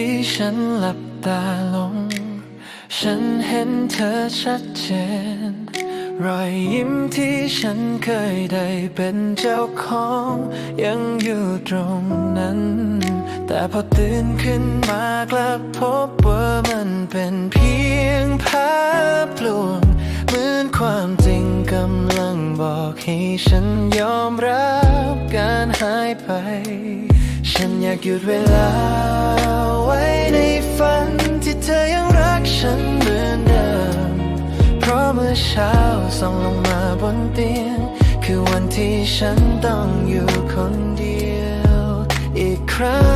ที่ฉันหลับตาลง ฉันเห็นเธอชัดเจน รอยยิ้มที่ฉันเคยได้เป็นเจ้าของ ยังอยู่ตรงนั้น แต่พอตื่นขึ้นมากลับพบว่ามันเป็นเพียงภาพลวงเหมือนความจริงกำลังบอกให้ฉันยอมรับการหายไป อยากหยุดเวลาไว้ในฝันที่เธอยังรักฉันเหมือนเดิม เพราะเมื่อเช้าส่องลงมาบนเตียง คือวันที่ฉันต้องอยู่คนเดียวอีกครั้ง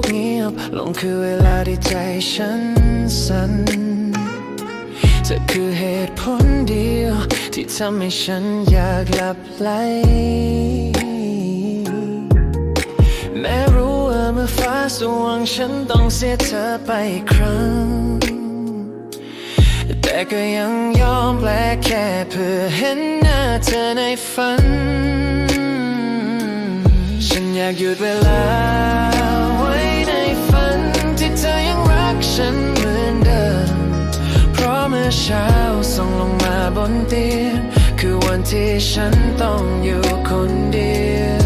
กเงียบลงคือเวลาที่ใจฉันสั่นเธอคือเหตุผลเดียว ที่ทำให้ฉันอยากหลับไหลแม้รู้ว่าเมื่อฟ้าสว่างฉันต้องเสียเธอไปอีกครั้ง แต่ก็ยังยอมแปลแค่เพื่อเห็นหน้าเธอในฝัน ฉันอยากหยุดเวลา เช้าส่องลงมาบนเตียงคือวันที่ฉันต้องอยู่คนเดียว